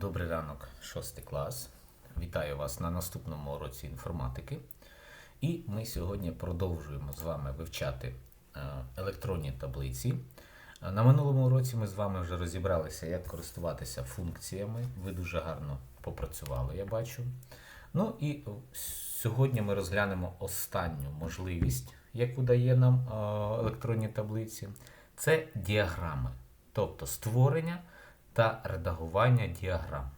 Добрий ранок, 6 клас. Вітаю вас на наступному уроці інформатики. І ми сьогодні продовжуємо з вами вивчати е, електронні таблиці. Е, На минулому уроці ми з вами вже розібралися, як користуватися функціями. Ви дуже гарно попрацювали, я бачу. Ну і сьогодні ми розглянемо останню можливість, яку дає нам е, електронні таблиці. Це діаграми, тобто створення та редагування діаграм.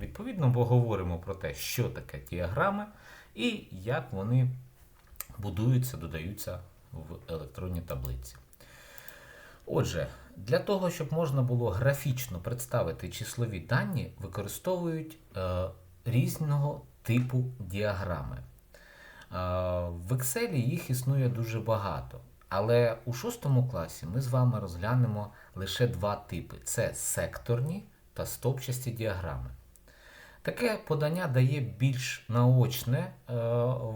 Відповідно, поговоримо про те, що таке діаграми і як вони будуються, додаються в електронні таблиці. Отже, для того, щоб можна було графічно представити числові дані, використовують е, різного типу діаграми. Е, в Excel їх існує дуже багато. Але у шостому класі ми з вами розглянемо лише два типи: це секторні та стовпчасті діаграми. Таке подання дає більш наочне е,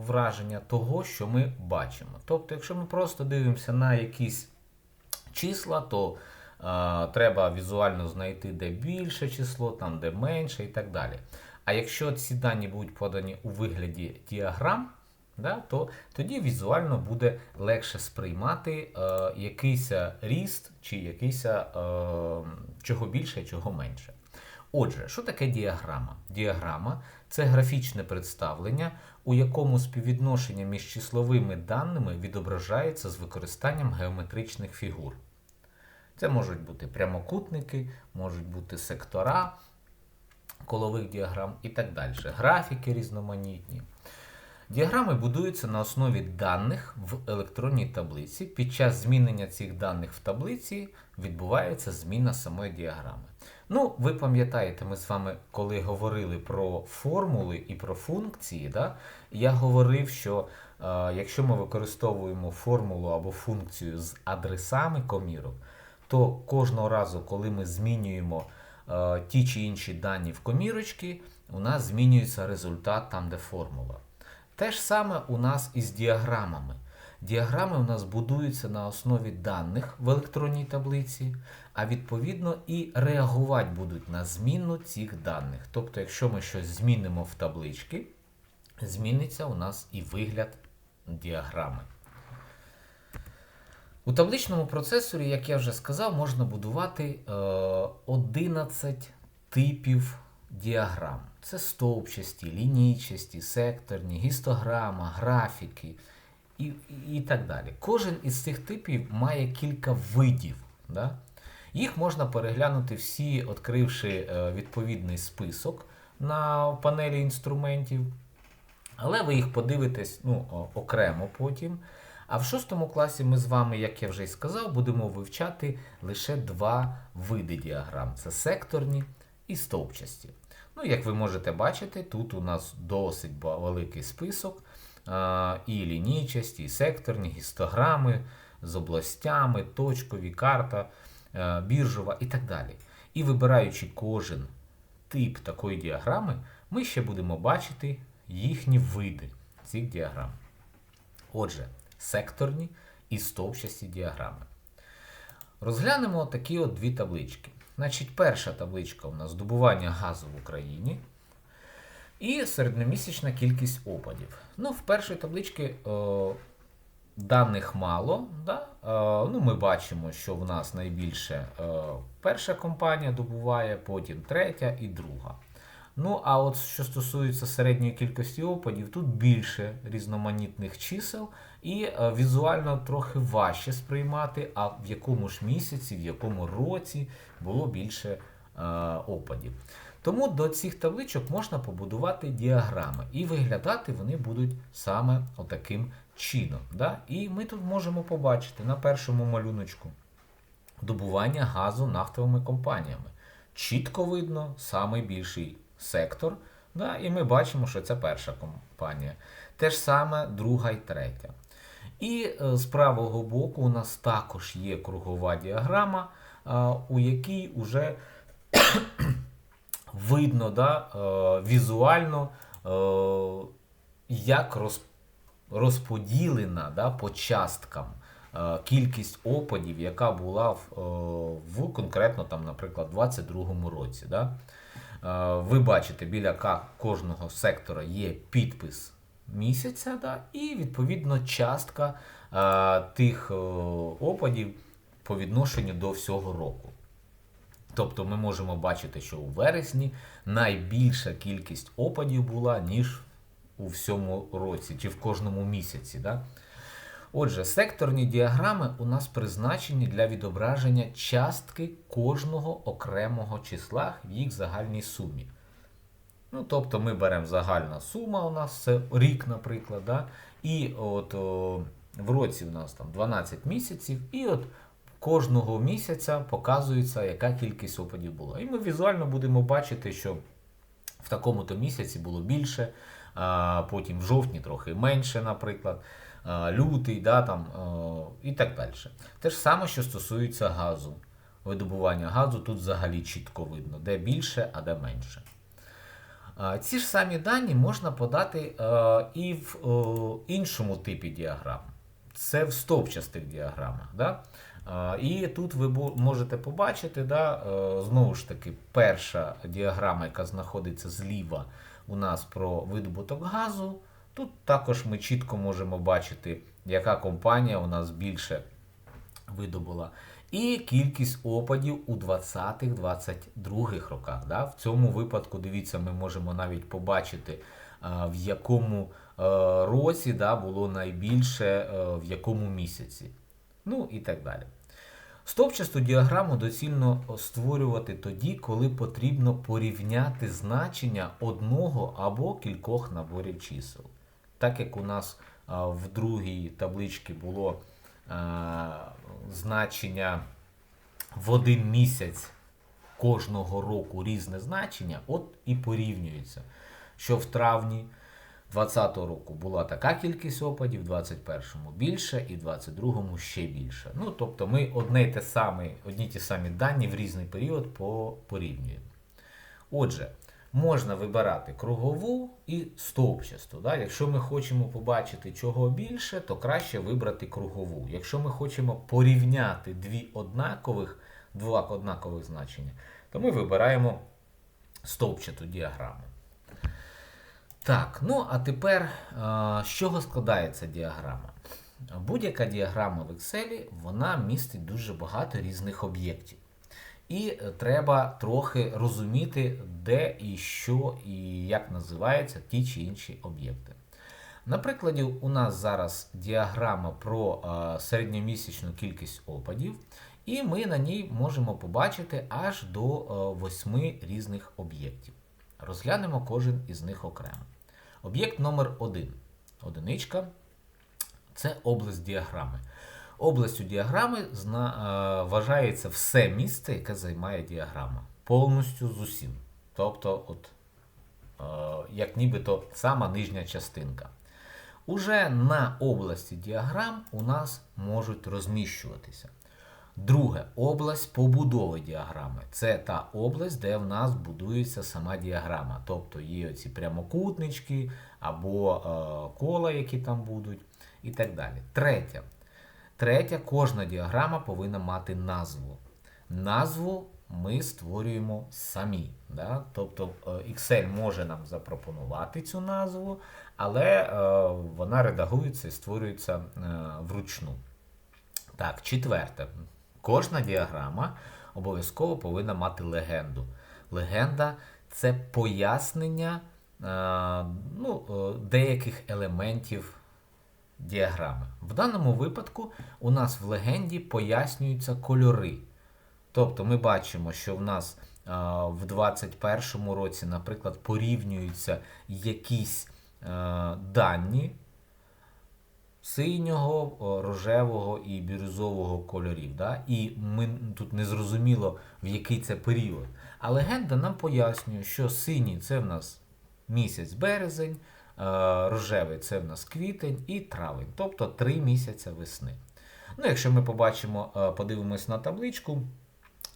враження того, що ми бачимо. Тобто, якщо ми просто дивимося на якісь числа, то е, треба візуально знайти, де більше число, там де менше і так далі. А якщо ці дані будуть подані у вигляді діаграм, да, то тоді візуально буде легше сприймати е, якийсь ріст чи якийсь е, чого більше, чого менше. Отже, що таке діаграма? Діаграма це графічне представлення, у якому співвідношення між числовими даними відображається з використанням геометричних фігур. Це можуть бути прямокутники, можуть бути сектора колових діаграм і так далі. Графіки різноманітні. Діаграми будуються на основі даних в електронній таблиці. Під час змінення цих даних в таблиці відбувається зміна самої діаграми. Ну, ви пам'ятаєте, ми з вами, коли говорили про формули і про функції, да, я говорив, що е, якщо ми використовуємо формулу або функцію з адресами комірок, то кожного разу, коли ми змінюємо е, ті чи інші дані в комірочки, у нас змінюється результат там, де формула. Те ж саме у нас із діаграмами. Діаграми у нас будуються на основі даних в електронній таблиці, а відповідно і реагувати будуть на зміну цих даних. Тобто, якщо ми щось змінимо в таблички, зміниться у нас і вигляд діаграми. У табличному процесорі, як я вже сказав, можна будувати е, 11 типів діаграм. Це стовпчасті, лінійчасті, секторні, гістограма, графіки і, і, так далі. Кожен із цих типів має кілька видів. Да? Їх можна переглянути всі, відкривши е, відповідний список на панелі інструментів. Але ви їх подивитесь ну, окремо потім. А в шостому класі ми з вами, як я вже й сказав, будемо вивчати лише два види діаграм: це секторні і стовпчасті. Ну, як ви можете бачити, тут у нас досить великий список і лінійчасті, і секторні, гістограми з областями, точкові, карта, е, біржова і так далі. І вибираючи кожен тип такої діаграми, ми ще будемо бачити їхні види цих діаграм. Отже, секторні і стовпчасті діаграми. Розглянемо такі от дві таблички. Значить, перша табличка у нас здобування газу в Україні і середньомісячна кількість опадів. Ну, в першій табличці о, даних мало. Да? Е, ну, ми бачимо, що в нас найбільше е, перша компанія добуває, потім третя і друга. Ну, а от що стосується середньої кількості опадів, тут більше різноманітних чисел, і е, візуально трохи важче сприймати, а в якому ж місяці, в якому році було більше е, опадів. Тому до цих табличок можна побудувати діаграми, і виглядати вони будуть саме отаким чином. Да? І ми тут можемо побачити на першому малюночку добування газу нафтовими компаніями. Чітко видно самий більший сектор, да, і ми бачимо, що це перша компанія. Те ж саме друга і третя. І е, з правого боку у нас також є кругова діаграма, е, у якій вже видно да, е, візуально, як розподілена да, по часткам кількість опадів, яка була в, в конкретно, там, наприклад, 22-му році. Да? ви бачите, біля кожного сектора є підпис місяця, да, і відповідно частка е, тих е, опадів по відношенню до всього року. Тобто ми можемо бачити, що у вересні найбільша кількість опадів була, ніж у всьому році чи в кожному місяці. Да? Отже, секторні діаграми у нас призначені для відображення частки кожного окремого числа в їх загальній сумі. Ну, тобто ми беремо загальна сума, у нас рік, наприклад, да? і от о, в році у нас там 12 місяців, і от кожного місяця показується, яка кількість опадів була. І ми візуально будемо бачити, що в такому-то місяці було більше, а потім в жовтні трохи менше, наприклад, лютий, да, там, і так далі. Те ж саме, що стосується газу. Видобування газу тут взагалі чітко видно, де більше, а де менше. Ці ж самі дані можна подати е, і в е, іншому типі діаграм. Це в стовпчастих діаграмах. Да? І тут ви можете побачити, да, е, знову ж таки, перша діаграма, яка знаходиться зліва у нас про видобуток газу. Тут також ми чітко можемо бачити, яка компанія у нас більше видобула. І кількість опадів у 20-22 роках. Да? В цьому випадку, дивіться, ми можемо навіть побачити, в якому е, році да, було найбільше, е, в якому місяці. Ну і так далі. Стовпчасту діаграму доцільно створювати тоді, коли потрібно порівняти значення одного або кількох наборів чисел. Так як у нас в другій табличці було значення в один місяць кожного року різне значення, от і порівнюється, що в травні 2020 року була така кількість опадів, в 21-му більше і в 22-му ще більше. Ну, тобто ми одне те саме, одні ті самі дані в різний період по- порівнюємо. Отже, можна вибирати кругову і стовпчасту. Да? Якщо ми хочемо побачити чого більше, то краще вибрати кругову. Якщо ми хочемо порівняти дві однакових, два однакових значення, то ми вибираємо стовпчату діаграму. Так, ну а тепер з чого складається діаграма? Будь-яка діаграма в Excel вона містить дуже багато різних об'єктів. І е, треба трохи розуміти, де і що, і як називаються ті чи інші об'єкти. На прикладі у нас зараз діаграма про е, середньомісячну кількість опадів, і ми на ній можемо побачити аж до е, восьми різних об'єктів. Розглянемо кожен із них окремо. Об'єкт номер 1 одиничка це область діаграми. Областю діаграми е, вважається все місце, яке займає діаграма. Повністю з усім. Тобто, от, е, як нібито сама нижня частинка. Уже на області діаграм у нас можуть розміщуватися. Друге, область побудови діаграми. Це та область, де в нас будується сама діаграма. Тобто є оці прямокутнички або е, кола, які там будуть, і так далі. Третє. Третє, кожна діаграма повинна мати назву. Назву ми створюємо самі. Да? Тобто е, Excel може нам запропонувати цю назву, але е, вона редагується і створюється е, вручну. Так, четверте. Кожна діаграма обов'язково повинна мати легенду. Легенда це пояснення ну, деяких елементів діаграми. В даному випадку у нас в легенді пояснюються кольори. Тобто ми бачимо, що в нас в 2021 році, наприклад, порівнюються якісь дані синього, рожевого і бірюзового кольорів. Да? І ми тут не зрозуміло, в який це період. А легенда нам пояснює, що синій це в нас місяць березень, рожевий це в нас квітень і травень, тобто три місяці весни. Ну, якщо ми побачимо, е, подивимось на табличку,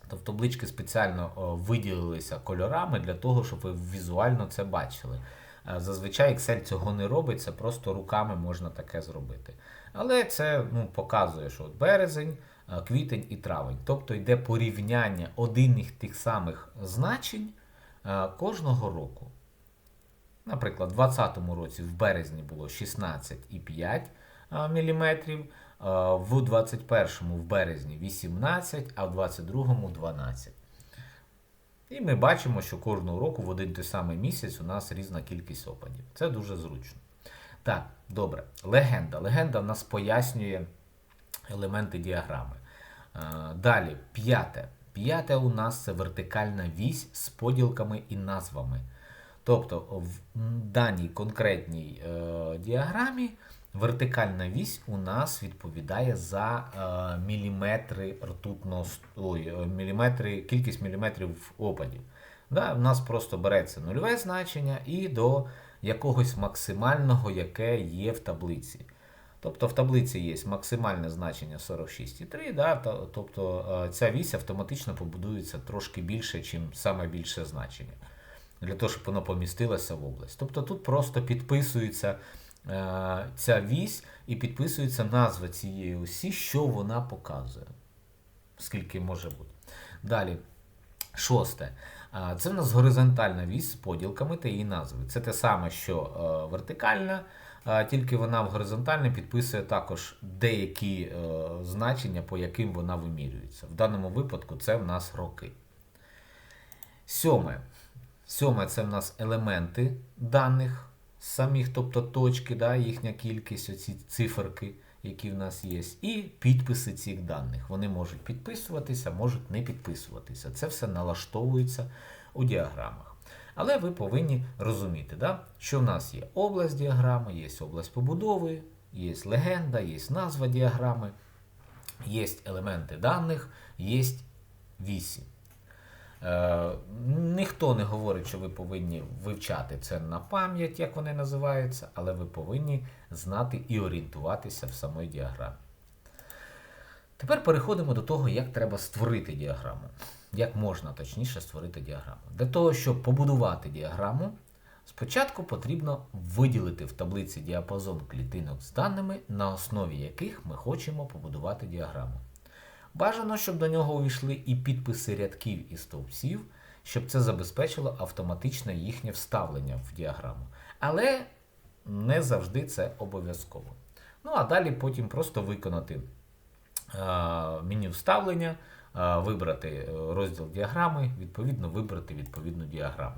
то в таблички спеціально е, виділилися кольорами для того, щоб ви візуально це бачили. Е, Зазвичай Excel цього не робить, це просто руками можна таке зробити. Але це ну, показує, що от березень, е, квітень і травень. Тобто йде порівняння одних тих самих значень е, кожного року. Наприклад, у 2020 році в березні було 16,5 мм, в 21 в березні 18, а в 22 12. І ми бачимо, що кожного року в один той самий місяць у нас різна кількість опадів. Це дуже зручно. Так, добре. Легенда. Легенда в нас пояснює елементи діаграми. Далі, п'яте. П'яте у нас це вертикальна вісь з поділками і назвами. Тобто в даній конкретній е, діаграмі вертикальна вісь у нас відповідає за е, міліметри ртутного ой, е, міліметри, кількість міліметрів опадів. Да, У нас просто береться нульове значення і до якогось максимального, яке є в таблиці. Тобто в таблиці є максимальне значення 46,3, да, тобто е, ця вісь автоматично побудується трошки більше, ніж саме більше значення. Для того, щоб воно помістилося в область. Тобто тут просто підписується е, ця вісь і підписується назва цієї осі, що вона показує. Скільки може бути. Далі, шосте. Це в нас горизонтальна вісь з поділками та її назви. Це те саме, що е, вертикальна, тільки вона в горизонтальній підписує також деякі е, значення, по яким вона вимірюється. В даному випадку це в нас роки. Сьоме. Сьоме це в нас елементи даних самих, тобто точки, да, їхня кількість, оці циферки, які в нас є, і підписи цих даних. Вони можуть підписуватися, можуть не підписуватися. Це все налаштовується у діаграмах. Але ви повинні розуміти, да, що в нас є область діаграми, є область побудови, є легенда, є назва діаграми, є елементи даних, є вісі. Е, ніхто не говорить, що ви повинні вивчати це на пам'ять, як вони називаються, але ви повинні знати і орієнтуватися в самій діаграмі. Тепер переходимо до того, як треба створити діаграму. Як можна точніше створити діаграму. Для того, щоб побудувати діаграму, спочатку потрібно виділити в таблиці діапазон клітинок з даними, на основі яких ми хочемо побудувати діаграму. Бажано, щоб до нього увійшли і підписи рядків і стовпців, щоб це забезпечило автоматичне їхнє вставлення в діаграму. Але не завжди це обов'язково. Ну, а далі потім просто виконати а, меню вставлення, а, вибрати е, розділ діаграми, відповідно, вибрати відповідну діаграму.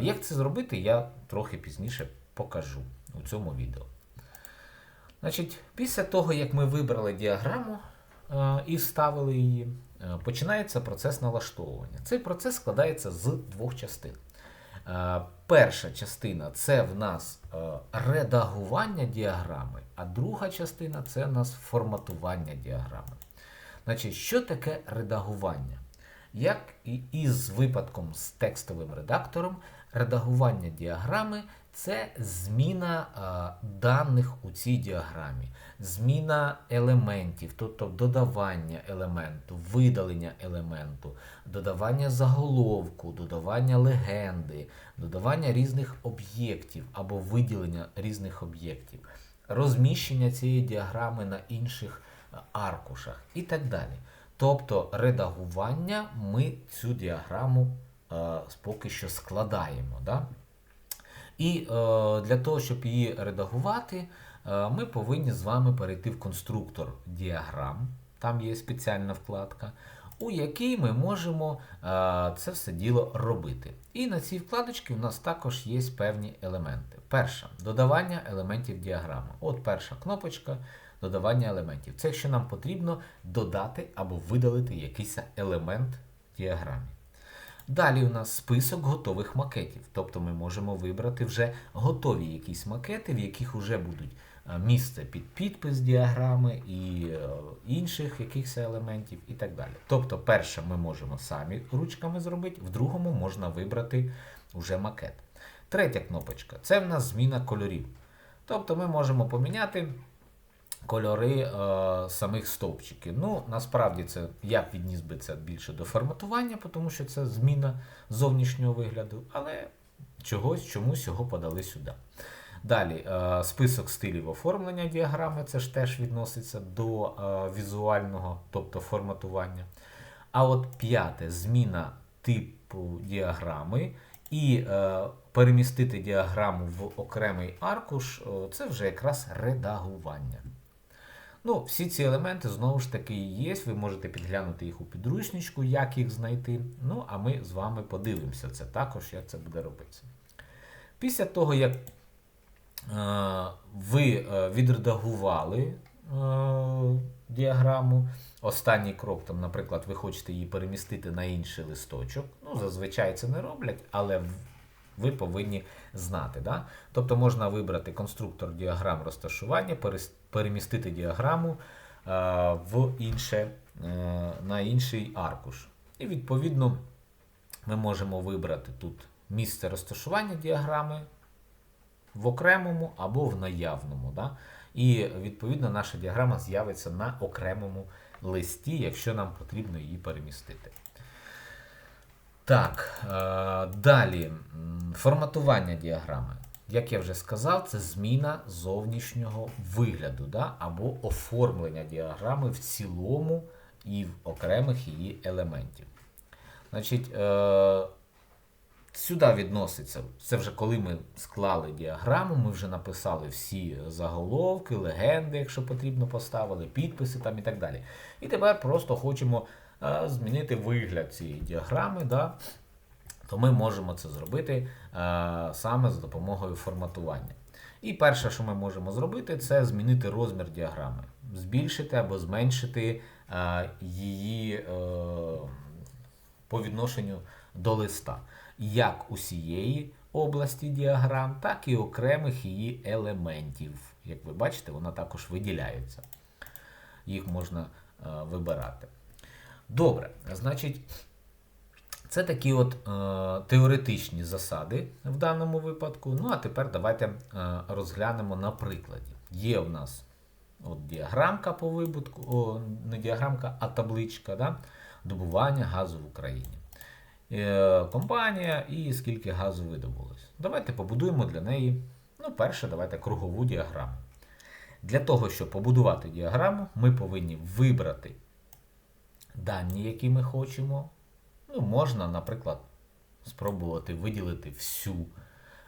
Як це зробити, я трохи пізніше покажу у цьому відео. Значить, Після того, як ми вибрали діаграму, Е, і вставили її, е, починається процес налаштовування. Цей процес складається з двох частин. Е, перша частина це в нас редагування діаграми, а друга частина це в нас форматування діаграми. Значить, Що таке редагування? Як і із випадком з текстовим редактором, редагування діаграми це зміна даних у цій діаграмі, зміна елементів, тобто додавання елементу, видалення елементу, додавання заголовку, додавання легенди, додавання різних об'єктів або виділення різних об'єктів, розміщення цієї діаграми на інших аркушах і так далі. Тобто редагування ми цю діаграму е, поки що складаємо. Да? І е, для того, щоб її редагувати, е, ми повинні з вами перейти в конструктор діаграм. Там є спеціальна вкладка, у якій ми можемо е, це все діло робити. І на цій вкладочці у нас також є певні елементи. Перша додавання елементів діаграми. От перша кнопочка додавання елементів. Це якщо нам потрібно додати або видалити якийсь елемент діаграмі. Далі у нас список готових макетів. Тобто ми можемо вибрати вже готові якісь макети, в яких вже будуть е, місце під підпис діаграми і е, інших якихось елементів і так далі. Тобто, перше ми можемо самі ручками зробити, в другому можна вибрати вже макет. Третя кнопочка це в нас зміна кольорів. Тобто ми можемо поміняти кольори е, самих стовпчиків. Ну, насправді це я відніс би це більше до форматування, тому що це зміна зовнішнього вигляду, але чогось чомусь його подали сюди. Далі, е, список стилів оформлення діаграми, це ж теж відноситься до е, візуального, тобто форматування. А от п'яте зміна типу діаграми і е, перемістити діаграму в окремий аркуш, це вже якраз редагування. Ну, Всі ці елементи знову ж таки є. Ви можете підглянути їх у підручничку, як їх знайти. Ну, а ми з вами подивимося це також, як це буде робитися. Після того, як е, ви е, відредагували е, діаграму, останній крок, там, наприклад, ви хочете її перемістити на інший листочок. Ну, зазвичай це не роблять, але ви повинні знати. Да? Тобто можна вибрати конструктор діаграм розташування, перес- перемістити діаграму е, в інше, е, на інший аркуш. І відповідно ми можемо вибрати тут місце розташування діаграми в окремому або в наявному. Да? І відповідно наша діаграма з'явиться на окремому листі, якщо нам потрібно її перемістити. Так, е, далі форматування діаграми. Як я вже сказав, це зміна зовнішнього вигляду да? або оформлення діаграми в цілому і в окремих її елементів. Значить, е, сюди відноситься, це вже коли ми склали діаграму, ми вже написали всі заголовки, легенди, якщо потрібно, поставили, підписи там і так далі. І тепер просто хочемо е, змінити вигляд цієї діаграми. Да? То ми можемо це зробити е, саме за допомогою форматування. І перше, що ми можемо зробити, це змінити розмір діаграми, збільшити або зменшити е, її е, по відношенню до листа, як усієї області діаграм, так і окремих її елементів. Як ви бачите, вона також виділяється. Їх можна вибирати. Добре, значить. Це такі от е, теоретичні засади в даному випадку. Ну, а тепер давайте е, розглянемо на прикладі. Є в нас от діаграмка по вибутку, о, не діаграмка, а табличка да? добування газу в Україні. Е, компанія і скільки газу видобулось. Давайте побудуємо для неї, ну, перше, давайте кругову діаграму. Для того, щоб побудувати діаграму, ми повинні вибрати дані, які ми хочемо. Ну, можна, наприклад, спробувати виділити всю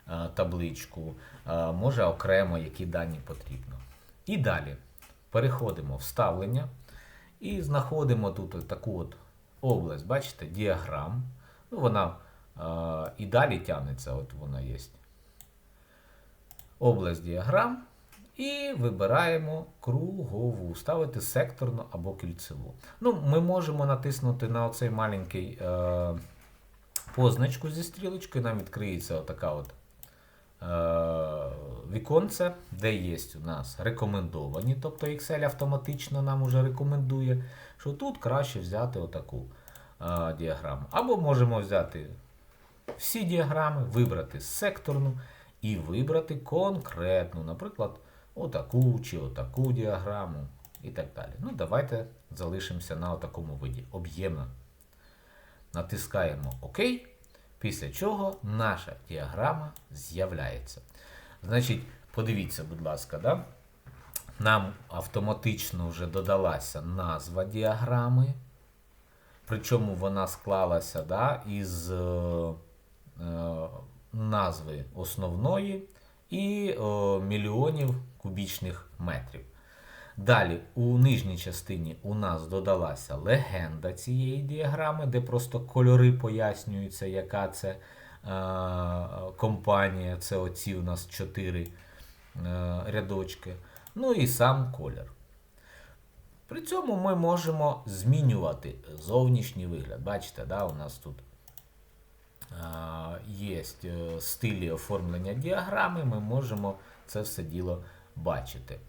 е, табличку, е, може окремо, які дані потрібно. І далі переходимо в вставлення і знаходимо тут таку от область, бачите, діаграм. Ну, вона е, і далі тягнеться, от вона є. Область діаграм. І вибираємо кругову, ставити секторну або кільцеву. Ну, Ми можемо натиснути на оцей маленький е, позначку зі стрілочкою, нам відкриється отака от е, віконце, де є у нас рекомендовані, тобто Excel автоматично нам уже рекомендує, що тут краще взяти отаку е, діаграму. Або можемо взяти всі діаграми, вибрати секторну і вибрати конкретну, наприклад, отаку чи отаку діаграму і так далі. Ну, давайте залишимося на такому виді. Об'ємно. Натискаємо ОК, після чого наша діаграма з'являється. Значить, подивіться, будь ласка, да? нам автоматично вже додалася назва діаграми. Причому вона склалася да, із е, е, назви основної і о, мільйонів кубічних метрів. Далі, у нижній частині у нас додалася легенда цієї діаграми, де просто кольори пояснюються, яка це е, компанія, це оці у нас чотири е, рядочки. Ну і сам колір. При цьому ми можемо змінювати зовнішній вигляд. Бачите, да, у нас тут є стилі оформлення діаграми, ми можемо це все діло бачити.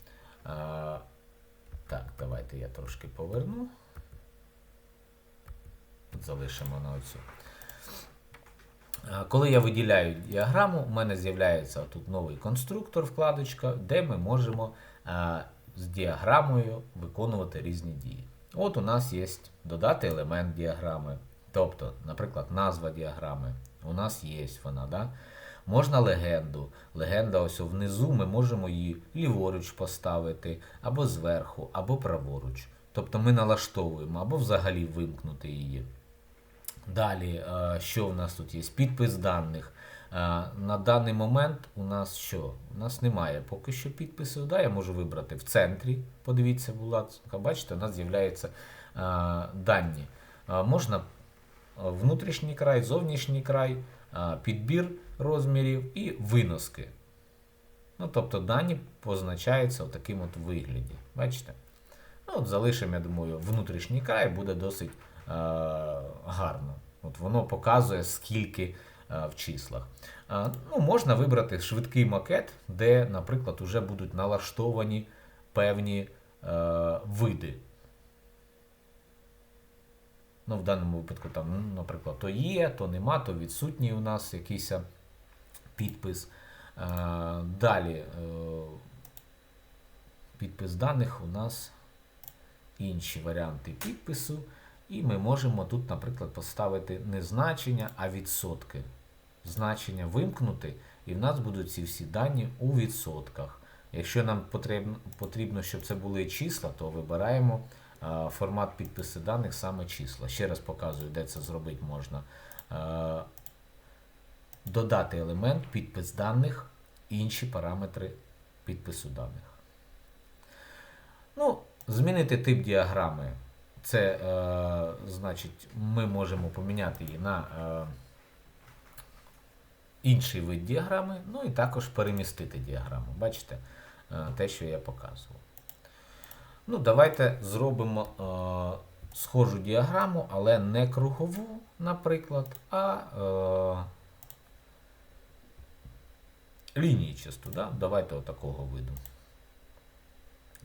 Так, давайте я трошки поверну. Залишимо на оцю. Коли я виділяю діаграму, у мене з'являється тут новий конструктор, вкладочка, де ми можемо з діаграмою виконувати різні дії. От у нас є додати елемент діаграми. Тобто, наприклад, назва діаграми. У нас є вона. Да? Можна легенду. Легенда ось внизу ми можемо її ліворуч поставити, або зверху, або праворуч. Тобто ми налаштовуємо, або взагалі вимкнути її. Далі, е, що в нас тут є? Підпис даних. Е, На даний момент у нас що? У нас немає поки що підпису. Да? Я можу вибрати в центрі. Подивіться, ласка, бачите, у нас з'являються е, дані. Можна внутрішній край, зовнішній край, е, підбір розмірів і виноски. Ну, тобто дані позначаються в таким от вигляді. Бачите? Ну, от залишимо, я думаю, внутрішній край буде досить е, гарно. От воно показує, скільки е, в числах. Е, ну, можна вибрати швидкий макет, де, наприклад, вже будуть налаштовані певні е, види. Ну, в даному випадку, там, ну, наприклад, то є, то нема, то відсутній у нас якийсь е, підпис. Е, Далі е, підпис даних у нас інші варіанти підпису. І ми можемо тут, наприклад, поставити не значення, а відсотки. Значення вимкнути, і в нас будуть ці всі дані у відсотках. Якщо нам потрібно, щоб це були числа, то вибираємо формат підпису даних саме числа. Ще раз показую, де це зробити можна. Додати елемент, підпис даних, інші параметри підпису даних. Ну, змінити тип діаграми. Це е, значить, ми можемо поміняти її на е, інший вид діаграми, ну і також перемістити діаграму. Бачите, е, те, що я показував. Ну, давайте зробимо е, схожу діаграму, але не кругову, наприклад, а е, лінійчасту. Да? Давайте отакого виду.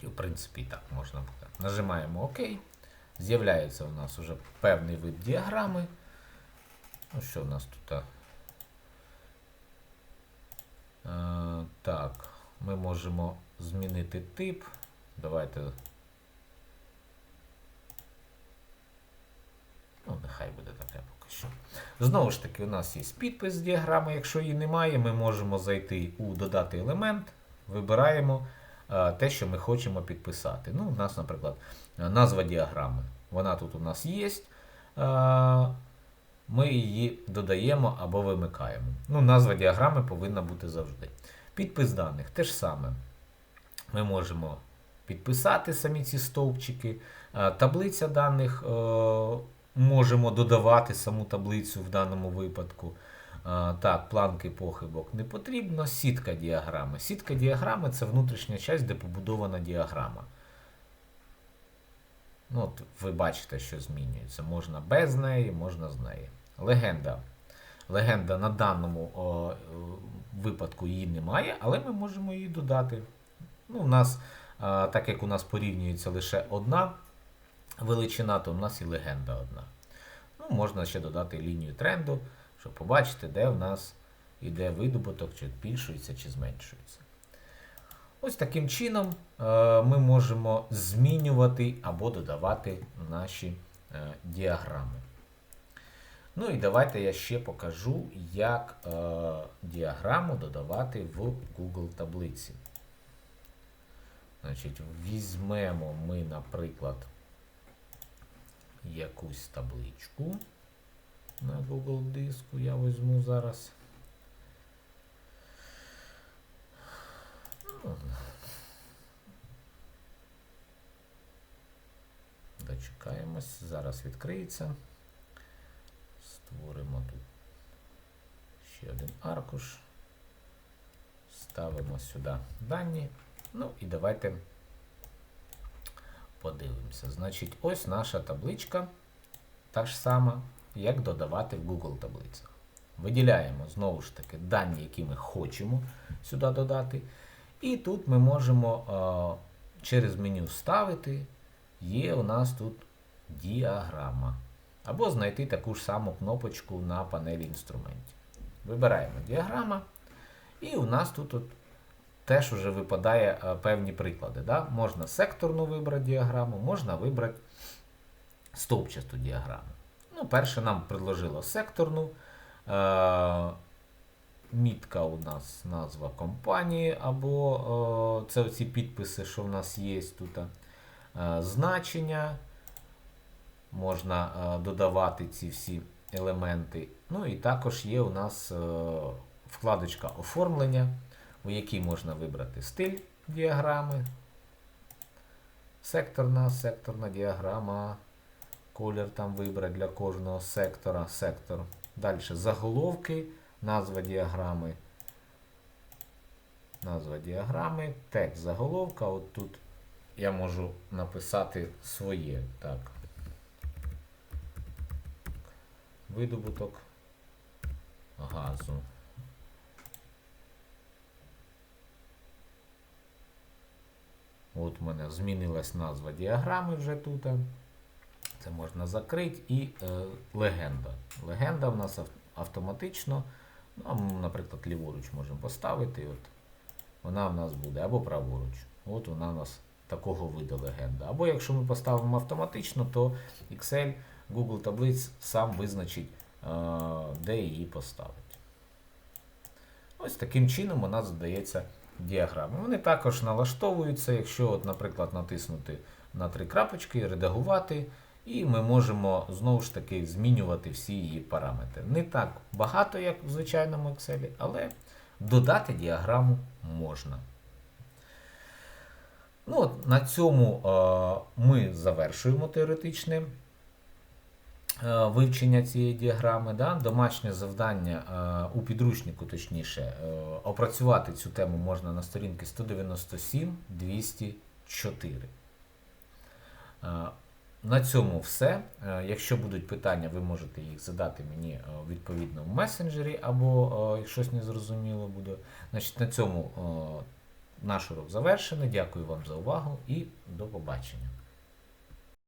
І, в принципі, і так можна буде. Нажимаємо ОК. З'являється у нас вже певний вид діаграми. Ну, що в нас тут? Е, так, ми можемо змінити тип. Давайте. Нехай буде таке поки що. Знову ж таки, у нас є підпис діаграми. Якщо її немає, ми можемо зайти у додати елемент, вибираємо е, те, що ми хочемо підписати. Ну, у нас, наприклад, назва діаграми. Вона тут у нас є. Е, ми її додаємо або вимикаємо. Ну, Назва діаграми повинна бути завжди. Підпис даних те ж саме. Ми можемо підписати самі ці стовпчики. Е, Таблиця даних е, можемо додавати саму таблицю в даному випадку. Так, планки похибок не потрібно. Сітка діаграми. Сітка діаграми це внутрішня часть, де побудована діаграма. Ну, от Ви бачите, що змінюється. Можна без неї, можна з неї. Легенда. Легенда на даному о, випадку її немає, але ми можемо її додати. Ну, у нас, а, Так як у нас порівнюється лише одна величина, то у нас і легенда одна. Ну, Можна ще додати лінію тренду, щоб побачити, де в нас іде видобуток, чи збільшується, чи зменшується. Ось таким чином е, ми можемо змінювати або додавати наші е, діаграми. Ну і давайте я ще покажу, як е, діаграму додавати в Google таблиці. Значить, Візьмемо ми, наприклад, якусь табличку на Google диску. Я візьму зараз. Дочекаємось, зараз відкриється. Створимо тут ще один аркуш. Ставимо сюди дані. Ну і давайте подивимося. Значить, ось наша табличка, та ж сама, як додавати в Google таблицях. Виділяємо знову ж таки дані, які ми хочемо сюди додати. І тут ми можемо а, через меню ставити. Є у нас тут діаграма. Або знайти таку ж саму кнопочку на панелі інструментів. Вибираємо діаграма. І у нас тут от теж вже випадає певні приклади. Да? Можна секторну вибрати діаграму, можна вибрати стовпчасту діаграму. Ну, Перше нам предложило секторну. Е, Мітка у нас назва компанії, або о, це оці підписи, що в нас є тут. Е, значення. Можна е, додавати ці всі елементи. Ну і також є у нас е, вкладочка оформлення, у якій можна вибрати стиль діаграми, секторна, секторна діаграма, колір там вибрати для кожного сектора, сектор. Далі заголовки, назва діаграми. Назва діаграми, текст заголовка. От тут я можу написати своє. Так. Видобуток газу. От у мене змінилась назва діаграми вже тут. Це можна закрити. І е, легенда. Легенда в нас ав- автоматично. Ну, наприклад, ліворуч можемо поставити. От вона в нас буде або праворуч. От вона у нас такого виду легенда. Або якщо ми поставимо автоматично, то Excel, Google таблиць сам визначить, е, де її поставити. Ось таким чином у нас задається діаграма. Вони також налаштовуються, якщо, от, наприклад, натиснути на три крапочки, редагувати, і ми можемо знову ж таки змінювати всі її параметри. Не так багато, як в звичайному Excel, але додати діаграму можна. Ну, от, на цьому е, ми завершуємо теоретичне вивчення цієї діаграми. Да? Домашнє завдання е, у підручнику, точніше, е, опрацювати цю тему можна на сторінки 197-204. Е, на цьому все. Е, Якщо будуть питання, ви можете їх задати мені е, відповідно в месенджері, або е, якщо щось незрозуміло буде. Значить, на цьому е, наш урок завершений. Дякую вам за увагу і до побачення.